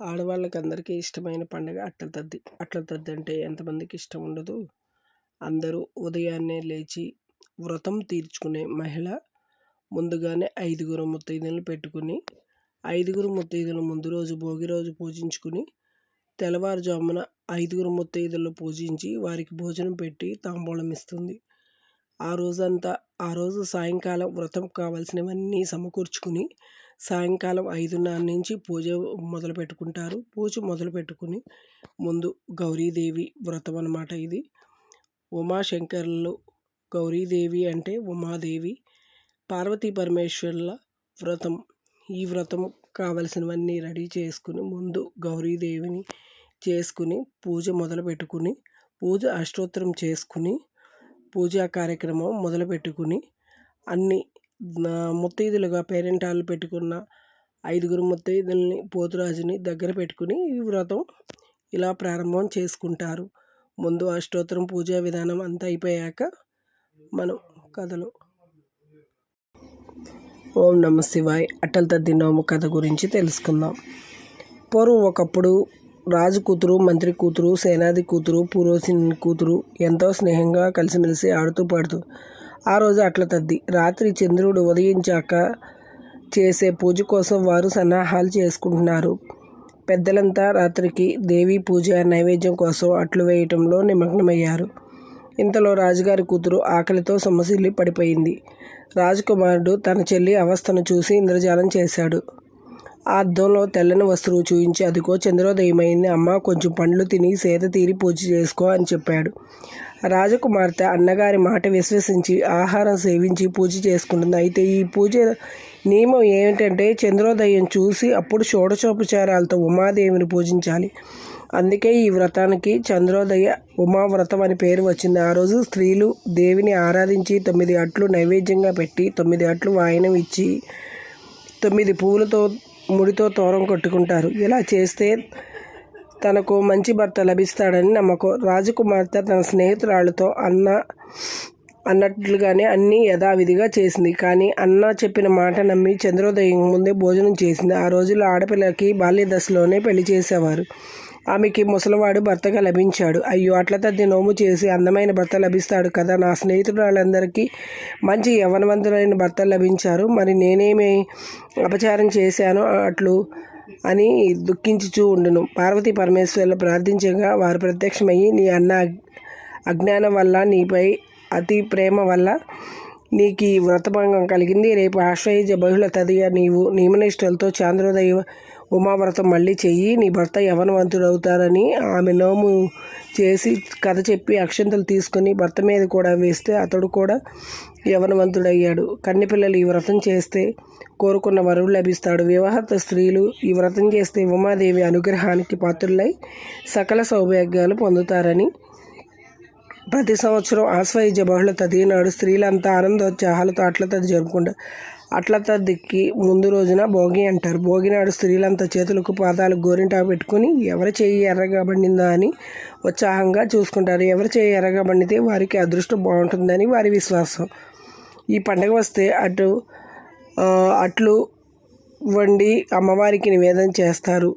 ఆడవాళ్ళకి అందరికీ ఇష్టమైన పండుగ అట్ల తద్ది. అట్ల తద్ది అంటే ఎంతమందికి ఇష్టం ఉండదు? అందరూ ఉదయాన్నే లేచి వ్రతం తీర్చుకునే మహిళ ముందుగానే ఐదుగురు ముత్తైదులను పెట్టుకుని ఐదుగురు ముత్తైదులు ముందు రోజు భోగి రోజు పూజించుకుని తెల్లవారుజామున ఐదుగురు ముత్తైదులను పూజించి వారికి భోజనం పెట్టి తాంబూలం ఇస్తుంది. ఆ రోజంతా ఆ రోజు సాయంకాలం వ్రతం కావాల్సినవన్నీ సమకూర్చుకుని సాయంకాలం ఐదున్నర నుంచి పూజ మొదలు పెట్టుకుంటారు పూజ మొదలు పెట్టుకుని ముందు గౌరీదేవి వ్రతం అన్నమాట ఇది. ఉమాశంకర్లు గౌరీదేవి అంటే ఉమాదేవి పార్వతీ పరమేశ్వర్ల వ్రతం. ఈ వ్రతం కావలసినవన్నీ రెడీ చేసుకుని ముందు గౌరీదేవిని చేసుకుని పూజ మొదలు పెట్టుకుని పూజ అష్టోత్తరం చేసుకుని పూజా కార్యక్రమం మొదలు పెట్టుకుని అన్ని ముత్తైదులుగా పేరెంటాలు పెట్టుకున్న ఐదుగురు ముత్తైదుల్ని పోతురాజుని దగ్గర పెట్టుకుని ఈ వ్రతం ఇలా ప్రారంభం చేసుకుంటారు. ముందు అష్టోత్తరం పూజా విధానం అంతా అయిపోయాక మనం కథలో. ఓం నమ శివాయ్. అటల్ తద్ది నోము కథ గురించి తెలుసుకుందాం. పూర్వం ఒకప్పుడు రాజు కూతురు మంత్రి కూతురు సేనాది కూతురు పూర్వసిని కూతురు ఎంతో స్నేహంగా కలిసిమెలిసి ఆడుతూ పాడుతూ ఆ రోజు అట్ల తద్ది. రాత్రి చంద్రుడు ఉదయించాక చేసే పూజ కోసం వారు సన్నాహాలు చేసుకుంటున్నారు. పెద్దలంతా రాత్రికి దేవీ పూజ నైవేద్యం కోసం అట్లు వేయటంలో నిమగ్నమయ్యారు. ఇంతలో రాజుగారి కూతురు ఆకలితో సొమ్మసిల్లి పడిపోయింది. రాజకుమారుడు తన చెల్లి అవస్థను చూసి ఇంద్రజాలం చేశాడు. ఆ అద్దంలో తెల్లని వస్తువు చూయించి అదిగో చంద్రోదయమైంది. అమ్మ కొంచెం పండ్లు తిని సేద తీరి పూజ చేసుకో అని చెప్పాడు. రాజకుమార్తె అన్నగారి మాట విశ్వసించి ఆహారం సేవించి పూజ చేసుకుంటుంది. అయితే ఈ పూజ నియమం ఏమిటంటే చంద్రోదయం చూసి అప్పుడు షోడశోపచారాలతో ఉమాదేవిని పూజించాలి. అందుకే ఈ వ్రతానికి చంద్రోదయ ఉమావ్రతం అని పేరు వచ్చింది. ఆ రోజు స్త్రీలు దేవిని ఆరాధించి తొమ్మిది అట్లు నైవేద్యంగా పెట్టి తొమ్మిది అట్లు వాయనం ఇచ్చి తొమ్మిది పువ్వులతో ముడితో తోరం కట్టుకుంటారు. ఇలా చేస్తే తనకు మంచి భర్త లభిస్తాడని నమ్మకం. రాజకుమార్తె తన స్నేహితురాళ్ళతో అన్న అన్నట్లుగానే అన్నీ యథావిధిగా చేసింది. కానీ అన్న చెప్పిన మాట నమ్మి చంద్రోదయం ముందే భోజనం చేసింది. ఆ రోజుల్లో ఆడపిల్లకి బాల్య దశలోనే పెళ్ళి చేసేవారు. ఆమెకి ముసలివాడు భర్తగా లభించాడు. అయ్యో అట్ల తద్ది నోము చేసి అందమైన భర్త లభిస్తాడు కదా. నా స్నేహితురాలందరికీ మంచి యవనవంతులైన భర్త లభించారు. మరి నేనేమి అపచారం చేశాను? అట్లు అని దుఃఖించుచూ ఉండును. పార్వతీ పరమేశ్వర్లు ప్రార్థించగా వారు ప్రత్యక్షమయ్యి నీ అన్న అజ్ఞానం వల్ల నీపై అతి ప్రేమ వల్ల నీకు ఈ వ్రతభంగం కలిగింది. రేపు ఆశ్రయించ బహుళ తదియ నీవు నియమనిష్టలతో చాంద్రోదయ ఉమావ్రతం మళ్ళీ చెయ్యి. నీ భర్త యవనవంతుడవుతారని ఆమె నోము చేసి కథ చెప్పి అక్షంతలు తీసుకొని భర్త మీద కూడా వేస్తే అతడు కూడా యవనవంతుడయ్యాడు. కన్నెపిల్లలు ఈ వ్రతం చేస్తే కోరుకున్న వరువు లభిస్తాడు. వివాహత స్త్రీలు ఈ వ్రతం చేస్తే ఉమాదేవి అనుగ్రహానికి పాత్రులై సకల సౌభాగ్యాలు పొందుతారని ప్రతి సంవత్సరం ఆశ్వయుజ బహుళ తది నాడు స్త్రీలంతా ఆనందోత్సాహాలతో అట్లతది జరుపుకుంటారు అట్లతదికి ముందు రోజున భోగి అంటారు. భోగి నాడు స్త్రీలంతా చేతులకు పాదాలకు గోరింటా పెట్టుకుని ఎవరి చేయి ఎర్రగా పండిందా అని ఉత్సాహంగా చూసుకుంటారు. ఎవరి చేయి ఎర్రగా పండితే వారికి అదృష్టం బాగుంటుందని వారి విశ్వాసం. ఈ పండగ వస్తే అటు అట్లు వండి అమ్మవారికి నివేదన చేస్తారు.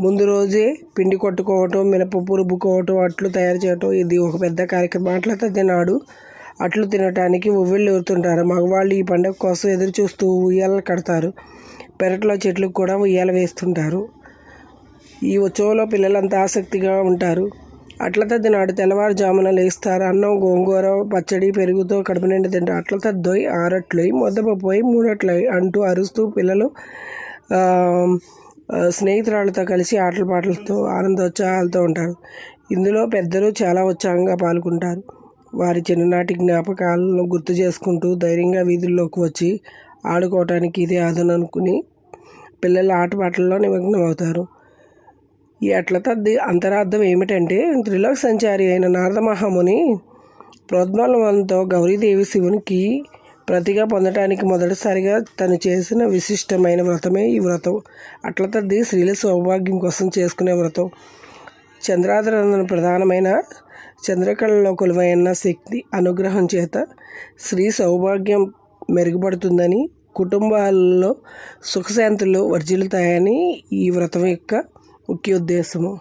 ముందు రోజే పిండి కొట్టుకోవటం మినపప్పు రుబ్బుకోవటం అట్లు తయారు చేయటం ఇది ఒక పెద్ద కార్యక్రమం. అట్ల నాడు అట్లు తినటానికి ఉవ్వెళ్ళు ఊరుతుంటారు మగవాళ్ళు ఈ పండుగ కోసం ఎదురు చూస్తూ ఉయ్యాలు కడతారు. పెరట్లో చెట్లకు కూడా ఉయ్యాల వేస్తుంటారు. ఈ ఉత్సవంలో పిల్లలంతా ఆసక్తిగా ఉంటారు. అట్ల తద్ది నాడు తెల్లవారుజామున లేస్తారు అన్నం గోంగూర పచ్చడి పెరుగుతో కడుపు నిండి తింటారు. అట్ల తద్దోయి ఆరట్లోయి మొద్దపపోయి మూడట్లోయి అంటూ అరుస్తూ పిల్లలు స్నేహితురాలతో కలిసి ఆటల పాటలతో ఆనందోత్సాహాలతో ఉంటారు. ఇందులో పెద్దలు చాలా ఉత్సాహంగా పాల్గొంటారు. వారి చిన్ననాటి జ్ఞాపకాలను గుర్తు చేసుకుంటూ ధైర్యంగా వీధుల్లోకి వచ్చి ఆడుకోవటానికి ఇదే ఆదరణ అనుకుని పిల్లలు ఆటపాటల్లో నిమగ్నం అవుతారు ఈ అట్లతద్ది అంతరార్థం ఏమిటంటే త్రిలోక సంచారి అయిన నారద మహాముని ప్రోద్బలంతో గౌరీదేవి శివునికి ప్రతిగా పొందటానికి మొదటిసారిగా తను చేసిన విశిష్టమైన వ్రతమే ఈ వ్రతం. అట్లతద్ది స్త్రీల సౌభాగ్యం కోసం చేసుకునే వ్రతం. చంద్రాధరణ ప్రధానమైన చంద్రకళలో కొలువైన శక్తి అనుగ్రహం చేత స్త్రీ సౌభాగ్యం మెరుగుపడుతుందని కుటుంబాలలో సుఖశాంతులు వర్జిల్లుతాయని ఈ వ్రతం యొక్క o que o décimo